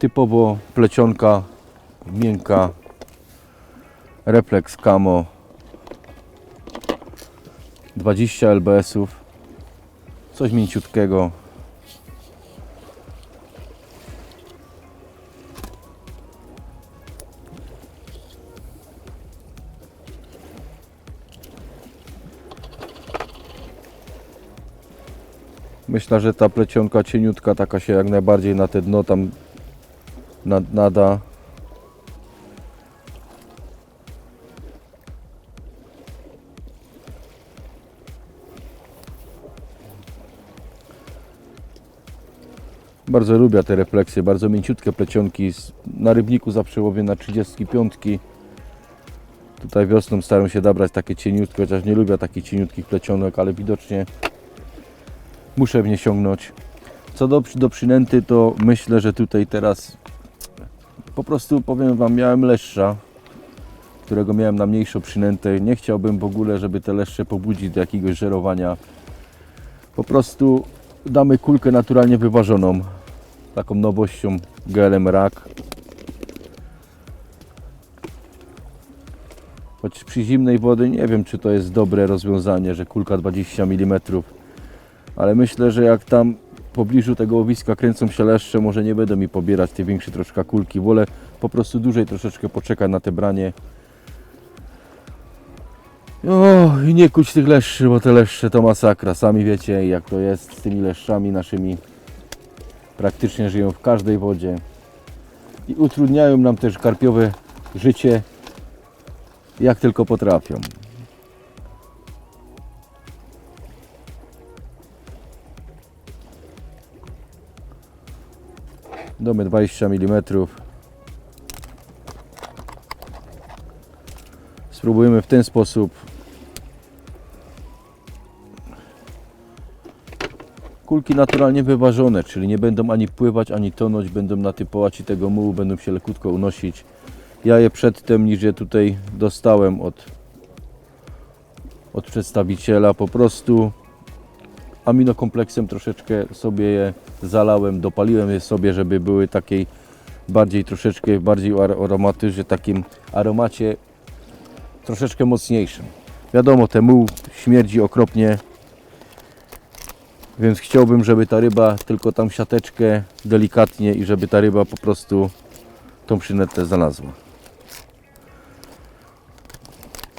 Typowo plecionka miękka, reflex camo, 20 lbs-ów, coś mięciutkiego. Myślę, że ta plecionka cieniutka taka się jak najbardziej na te dno tam nad- nada. Bardzo lubię te refleksje, bardzo mięciutkie plecionki. Na rybniku zawsze łowię na 35. Tutaj wiosną staram się dobrać takie cieniutkie, chociaż nie lubię takich cieniutkich plecionek, ale widocznie muszę w nie sięgnąć. Co do, do przynęty, to myślę, że tutaj teraz po prostu powiem Wam, miałem leszcza, którego miałem na mniejszą przynętę. Nie chciałbym w ogóle, żeby te leszcze pobudzić do jakiegoś żerowania. Po prostu damy kulkę naturalnie wyważoną. Taką nowością GLM Rack. Choć przy zimnej wody nie wiem, czy to jest dobre rozwiązanie, że kulka 20 mm. Ale myślę, że jak tam pobliżu tego łowiska kręcą się leszcze, może nie będą mi pobierać tej większej troszkę kulki. Wolę po prostu dłużej troszeczkę poczekać na te branie. O, i nie kuć tych leszczy, bo te leszcze to masakra. Sami wiecie jak to jest z tymi leszczami naszymi. Praktycznie żyją w każdej wodzie. I utrudniają nam też karpiowe życie jak tylko potrafią. Domy 20 mm. Spróbujemy w ten sposób. Kulki naturalnie wyważone, czyli nie będą ani pływać, ani tonąć, będą na tej połaci tego mułu, będą się lekutko unosić. Ja je przedtem, niż je tutaj dostałem od, od przedstawiciela, po prostu aminokompleksem troszeczkę sobie je zalałem, dopaliłem je sobie, żeby były takiej bardziej troszeczkę bardziej ar- aromaty, że takim aromacie troszeczkę mocniejszym. Wiadomo, ten muł śmierdzi okropnie, więc chciałbym, żeby ta ryba tylko tam siateczkę delikatnie i żeby ta ryba po prostu tą przynętę znalazła.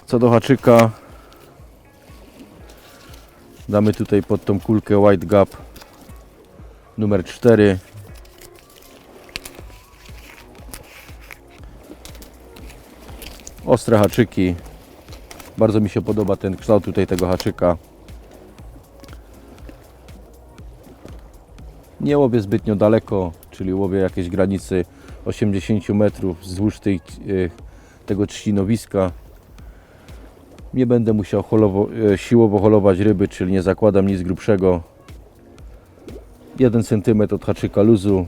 Co do haczyka, damy tutaj pod tą kulkę White Gap numer 4. Ostre haczyki. Bardzo mi się podoba ten kształt tutaj tego haczyka. Nie łowię zbytnio daleko, czyli łowię jakieś granicy 80 metrów wzdłuż tej, e, tego trzcinowiska. Nie będę musiał holowo, e, siłowo holować ryby, czyli nie zakładam nic grubszego. 1 cm od haczyka luzu.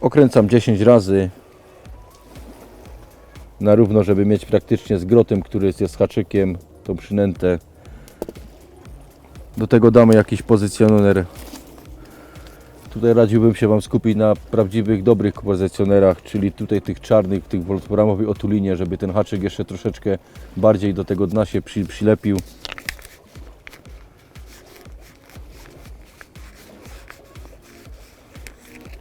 Okręcam 10 razy na równo, żeby mieć praktycznie z grotem, który jest, jest haczykiem, tą przynętę. Do tego damy jakiś pozycjoner. Tutaj radziłbym się Wam skupić na prawdziwych, dobrych pozycjonerach, czyli tutaj tych czarnych, tych wolframowych otulinie, żeby ten haczyk jeszcze troszeczkę bardziej do tego dna się przy, przylepił.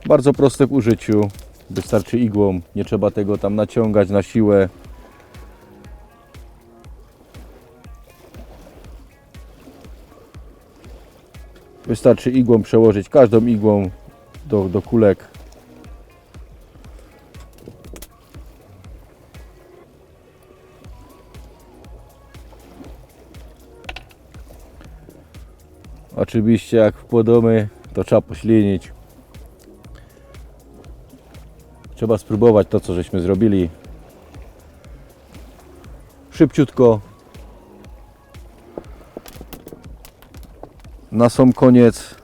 Bardzo proste w użyciu. Wystarczy igłą, nie trzeba tego tam naciągać na siłę. Wystarczy igłą przełożyć, każdą igłą do, do kulek. Oczywiście jak wkładamy, to trzeba poślinić. Trzeba spróbować to, co żeśmy zrobili. Szybciutko. na sam koniec.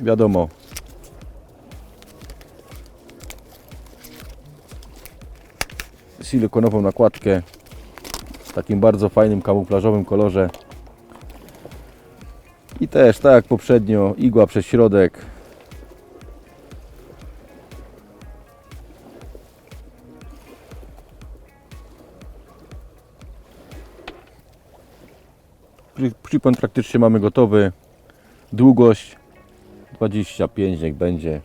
Wiadomo. Silikonową nakładkę w takim bardzo fajnym kamuflażowym kolorze. I też tak jak poprzednio igła przez środek. Przypon praktycznie mamy gotowy. Długość 25 niech będzie.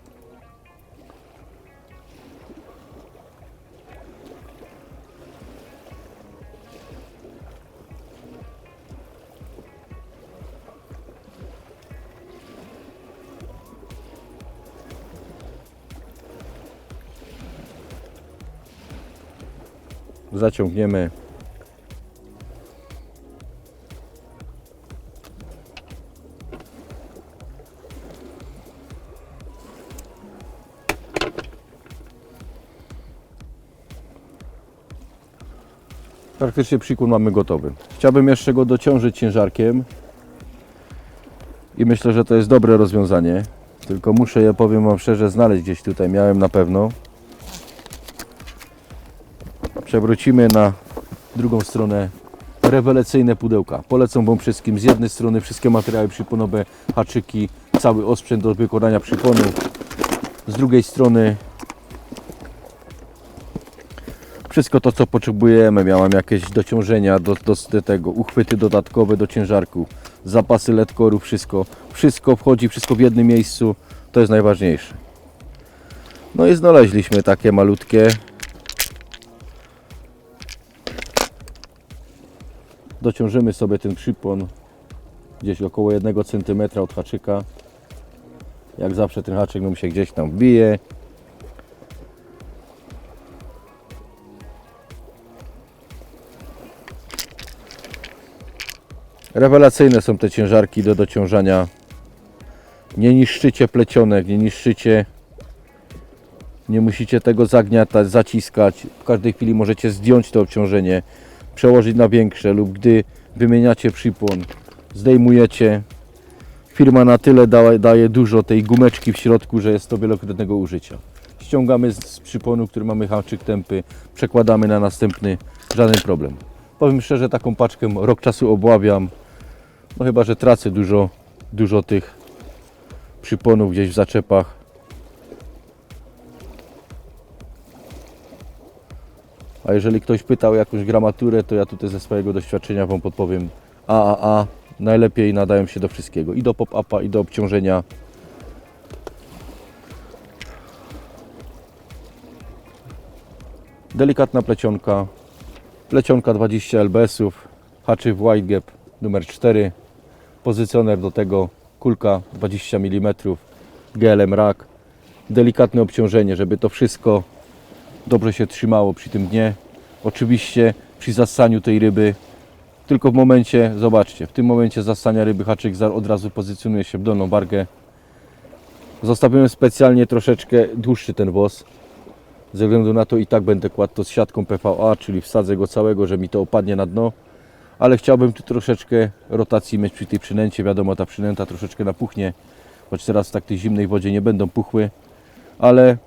Zaciągniemy. Praktycznie przykład mamy gotowy. Chciałbym jeszcze go dociążyć ciężarkiem i myślę, że to jest dobre rozwiązanie. Tylko muszę je, powiem Wam szczerze, znaleźć gdzieś tutaj. Miałem na pewno. Przewrócimy na drugą stronę rewelacyjne pudełka. Polecam Wam wszystkim z jednej strony wszystkie materiały przyponowe, haczyki, cały osprzęt do wykonania przyponu. Z drugiej strony wszystko to, co potrzebujemy. Miałem jakieś dociążenia do, do, tego, uchwyty dodatkowe do ciężarku, zapasy ledkorów, wszystko. Wszystko wchodzi, wszystko w jednym miejscu. To jest najważniejsze. No i znaleźliśmy takie malutkie. Dociążymy sobie ten przypon gdzieś około 1 cm od haczyka. Jak zawsze ten haczyk nam się gdzieś tam wbije. Rewelacyjne są te ciężarki do dociążania. Nie niszczycie plecionek, nie niszczycie. Nie musicie tego zagniatać, zaciskać. W każdej chwili możecie zdjąć to obciążenie, przełożyć na większe lub gdy wymieniacie przypłon, zdejmujecie. Firma na tyle daje, dużo tej gumeczki w środku, że jest to wielokrotnego użycia. Ściągamy z, z przyponu, który mamy haczyk tępy, przekładamy na następny, żaden problem. Powiem szczerze, taką paczkę rok czasu obławiam. No chyba, że tracę dużo, dużo tych przyponów gdzieś w zaczepach. A jeżeli ktoś pytał jakąś gramaturę, to ja tutaj ze swojego doświadczenia Wam podpowiem AAA najlepiej nadają się do wszystkiego. I do pop-upa, i do obciążenia. Delikatna plecionka, plecionka 20 lbs-ów, haczyk White Gap numer 4, pozycjoner do tego kulka 20 mm, GLM rack, delikatne obciążenie, żeby to wszystko dobrze się trzymało przy tym dnie. Oczywiście przy zassaniu tej ryby, tylko w momencie, zobaczcie, w tym momencie zassania ryby haczyk od razu pozycjonuje się w dolną wargę. Zostawiłem specjalnie troszeczkę dłuższy ten włos, ze względu na to i tak będę kładł to z siatką PVA, czyli wsadzę go całego, że mi to opadnie na dno. Ale chciałbym tu troszeczkę rotacji mieć przy tej przynęcie. Wiadomo, ta przynęta troszeczkę napuchnie, choć teraz w tak tej zimnej wodzie nie będą puchły. Ale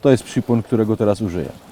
to jest przypon, którego teraz użyję.